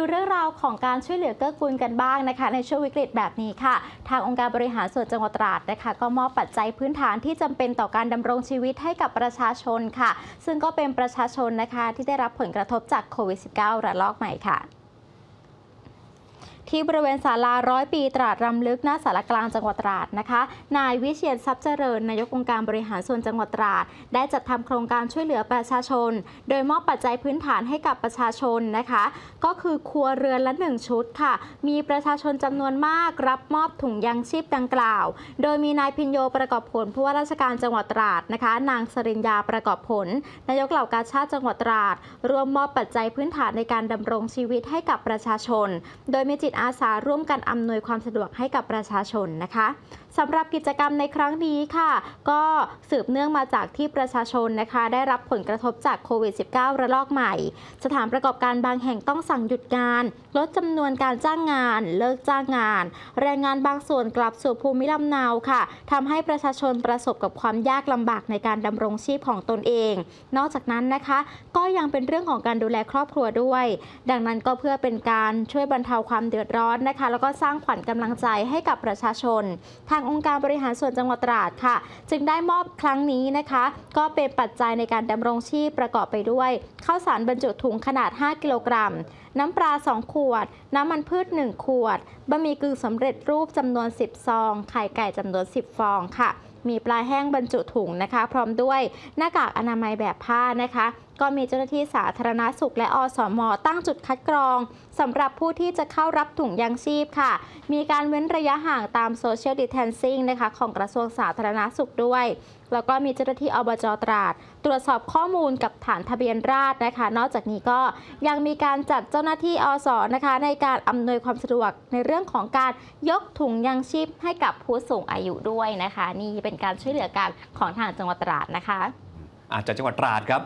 ดูเรื่องราวของการช่วยเหลือเกื้อกูลกันบ้างนะคะ ในช่วงวิกฤตแบบนี้ค่ะ ทางองค์การบริหารส่วนจังหวัดตราดนะคะ ก็มอบปัจจัยพื้นฐานที่จำเป็นต่อการดำรงชีวิตให้กับประชาชนค่ะ ซึ่งก็เป็นประชาชนนะคะที่ได้รับผลกระทบจากโควิด -19 ระลอกใหม่ค่ะ ที่บริเวณศาลาร้อยปีตราดรำลึกหน้าสารกลางจังหวัดตราดนะคะ นายวิเชียนทรัพย์เจริญนายกองค์การบริหารส่วนจังหวัดตราด ได้จัดทำโครงการช่วยเหลือประชาชน โดยมอบปัจจัยพื้นฐานให้กับประชาชนนะคะ ก็คือครัวเรือนละหนึ่งชุดค่ะ มีประชาชนจำนวนมากรับมอบถุงยางชีพดังกล่าว โดยมีนายพินโยประกอบผลผู้ว่าราชการจังหวัดตราดนะคะ นางสริญญาประกอบผล นายกเหล่ากาชาติจังหวัดตราดรวมมอบปัจจัยพื้นฐานในการดำรงชีวิตให้กับประชาชน โดยมีจิตอาสาร่วมกันอำนวยความสะดวกให้กับประชาชนนะคะสำหรับกิจกรรมในครั้งนี้ค่ะ ก็สืบเนื่องมาจากที่ประชาชนนะคะ ได้รับผลกระทบจากโควิด -19 ระลอกใหม่ สถานประกอบการบางแห่งต้องสั่งหยุดงาน ลดจำนวนการจ้างงาน เลิกจ้างงาน แรงงานบางส่วนกลับสู่ภูมิลำเนาค่ะทำให้ประชาชนประสบกับความยากลำบากในการดำรงชีพของตนเอง นอกจากนั้นนะคะ ก็ยังเป็นเรื่องของการดูแลครอบครัวด้วย ดังนั้นก็เพื่อเป็นการช่วยบรรเทาความเดือดร้อนนะคะ แล้วก็สร้างขวัญกำลังใจให้กับประชาชน ทางองค์การบริหารส่วนจังหวัดตราดค่ะ จึงได้มอบครั้งนี้นะคะ ก็เป็นปัจจัยในการดำรงชีพประกอบไปด้วยข้าวสารบรรจุถุงขนาด 5 กิโลกรัม น้ำปลา 2 ขวด น้ำมันพืช 1 ขวดบะหมี่กึ่งสำเร็จรูปจำนวน 10 ซอง ไข่ไก่จำนวน 10 ฟองค่ะ มีปลาแห้งบรรจุถุงนะคะ พร้อมด้วยหน้ากากอนามัยแบบผ้านะคะ ก็มีเจ้าหน้าที่สาธารณาสุขและอสมตั้งจุดคัดกรองสำหรับผู้ที่จะเข้ารับถุงยางชีพค่ะ มีการเว้นระยะห่างตามโซเชียลดิสแทนซิ่งนะคะของกระทรวงสาธารณาสุขด้วย แล้วก็มีเจ้าหน้าที่อบจตราดตรวจสอบข้อมูลกับฐานทะเบียนราษฎร์นะคะ นอกจากนี้ก็ยังมีการจัดเจ้าหน้าที่อสนะคะ ในการอำนวยความสะดวกในเรื่องของการยกถุงยังชีพให้กับผู้สูงอายุด้วยนะคะ นี่เป็นการช่วยเหลือกันของทางจังหวัดตราดนะคะอาจจะจังหวัดตราดครับ